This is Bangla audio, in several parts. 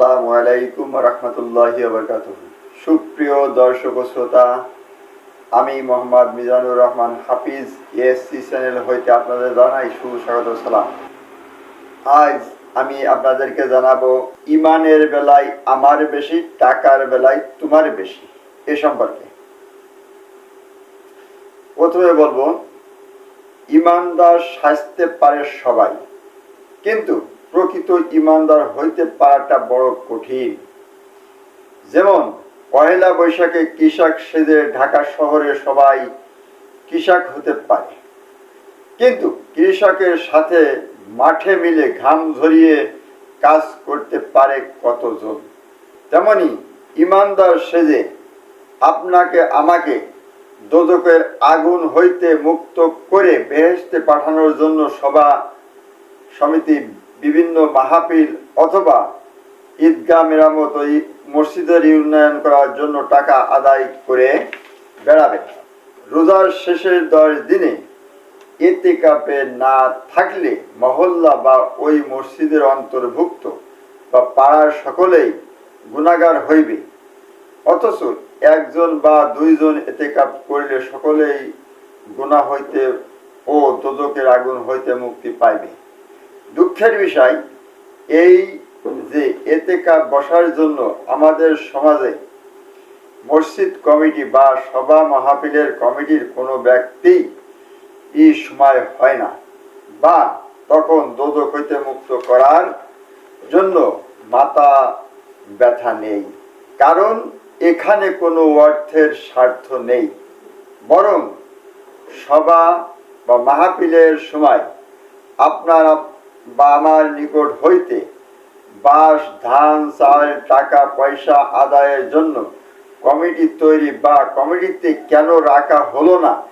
আসসালামু আলাইকুম রহমতুল্লাহ বরকাত সুপ্রিয় দর্শক শ্রোতা, আমি মোহাম্মদ মিজানুর রহমান হাফিজ এএসসি চ্যানেল হইতে আপনাদের জানাই সুস্বাগত সালাম। আজ আমি আপনাদেরকে জানাব, ইমানের বেলায় আমার বেশি, টাকার বেলায় তোমার বেশি, এ সম্পর্কে। প্রথমে বলব, ইমানদার সাজতে পারে সবাই, কিন্তু প্রকৃত ইমানদার হইতে পারাটা বড় কঠিন। যেমন পয়লা বৈশাখে কৃষক সেজে ঢাকা শহরে সবাই কৃষক হতে পারে। কিন্তু কৃষকের সাথে মাঠে মিলে ঘাম ঝরিয়ে কাজ করতে পারে কতজন? তেমনি ইমানদার সেজে আপনাকে আমাকে দোদকের আগুন হইতে মুক্ত করে বেহেস্তে পাঠানোর জন্য সভা সমিতি বিভিন্ন মাহফিল অথবা ঈদগাহ মেরামত ও ই- মসজিদের উন্নয়ন করার জন্য টাকা আদায় করে বেড়াবে। রোজার শেষের দশ দিনে এতে কাপে না থাকলে মহল্লা বা ওই মসজিদের অন্তর্ভুক্ত বা পাড়ার সকলেই গুণাগার হইবে। অথচ একজন বা দুইজন এতে কাপ করলে সকলেই গুণা হইতে ও দোদকের আগুন হইতে মুক্তি পাইবে। দুঃখের বিষয়, এই যে এতে কাপ বসার জন্য আমাদের সমাজে মসজিদ কমিটি বা সভা মাহফিলের কমিটির কোনো ব্যক্তি এই সময় হয় না বা তখন দোদক হইতে মুক্ত করার জন্য মাথা ব্যথা নেই। কারণ এখানে কোনো অর্থের স্বার্থ নেই। বরং সভা বা মাহফিলের সময় আপনার বা আমার নিকট হইতে বাঁশ, ধান, চাল, টাকা, পয়সা আদায়ের জন্য কমিটি তৈরি বা কমিটিতে কেন রাখা হলো না?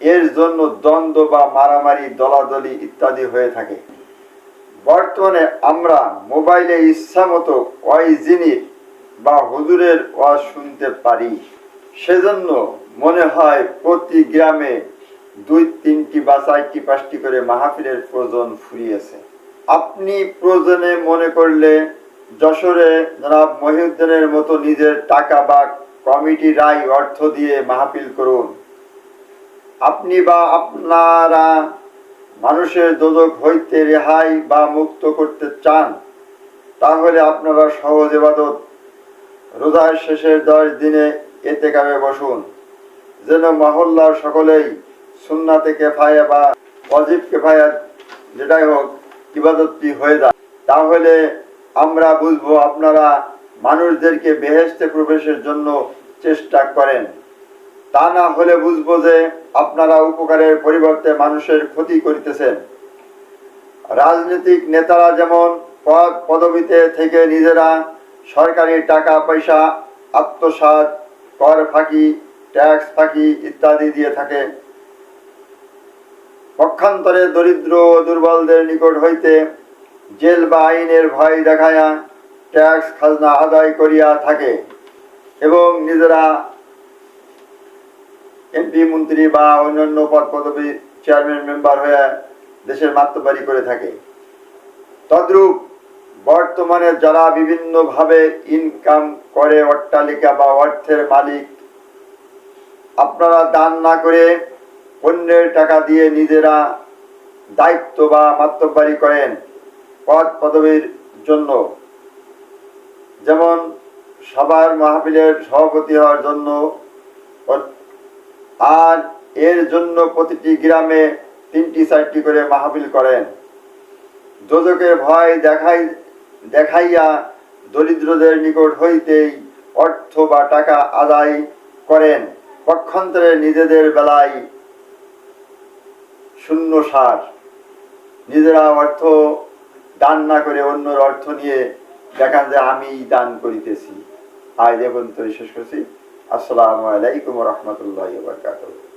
এর জন্য দ্বন্দ্ব বা মারামারি, দলাদলি ইত্যাদি হয়ে থাকে। বর্তমানে আমরা মোবাইলে ইচ্ছা মতো ওই জিনিস বা হুজুরের ওয়াজ শুনতে পারি। সেজন্য মনে হয় প্রতি গ্রামে দুই, তিনটি বা চারটি, পাঁচটি করে মাহফিলের প্রয়োজন ফুরিয়েছে। আপনি প্রয়োজনে মনে করলে যশোরে জনাব মহিউদ্দিনের মতো নিজের টাকা বা কমিটি রায় অর্থ দিয়ে মাহফিল করুন। আপনি বা আপনারা মানুষের দোদক হইতে রেহাই বা মুক্ত করতে চান, তাহলে আপনারা সহজ এবাদত রোজার শেষের দশ দিনে এতে কামে বসুন। যেন মহল্লার সকলেই সুন্নাতে কেফায়া বা অজিব কেফায়া যেটাই হোক ইবাদতটি হয়ে যায়। তাহলে আমরা বুঝব আপনারা মানুষদেরকে বেহেস্তে প্রবেশের জন্য চেষ্টা করেন। তা না হলে বুঝব যে আপনারা উপকারের পরিবর্তে মানুষের ক্ষতি করিতেছেন। রাজনৈতিক নেতারা যেমন পদ পদবিতে থেকে নিজেরা সরকারি টাকা, পয়সা, আত্মসাৎ, কর ফাঁকি, ট্যাক্স ফাঁকি ইত্যাদি দিয়ে থাকে পক্ষান্তরে দরিদ্র দুর্বলদের নিকট হইতে জেল বা আইনের ভয় দেখায়া ট্যাক্স খাজনা আদায় করিয়া থাকে এবং নিজেরা এমপি, মন্ত্রী বা অন্যান্য পদ পদবী চেয়ারম্যান মেম্বার হয়ে দেশের মাত্রবাড়ি করে থাকে। তদ্রূপ বর্তমানে যারা বিভিন্নভাবে ইনকাম করে অট্টালিকা বা অর্থের মালিক, আপনারা দান না করে অন্যের টাকা দিয়ে নিজেরা দায়িত্ব বা মাত্রবাড়ি করেন পদ পদবীর জন্য। যেমন সবার মাহফিলের সভাপতি হওয়ার জন্য আর এর জন্য প্রতিটি গ্রামে তিনটি চারটি করে মাহফিল করেন। যোজকের ভয় দেখাই দেখাইয়া দরিদ্রদের নিকট হইতেই অর্থ বা টাকা আদায় করেন। পক্ষান্তরে নিজেদের বেলায় শূন্য সার। নিজেরা অর্থ দান না করে অন্যর অর্থ নিয়ে দেখান যে আমি দান করিতেছি। আয় দেবন্ত শেষ করছি। আসসালামু আলাইকুম রহমতুল্লাহ বারকাতুহ।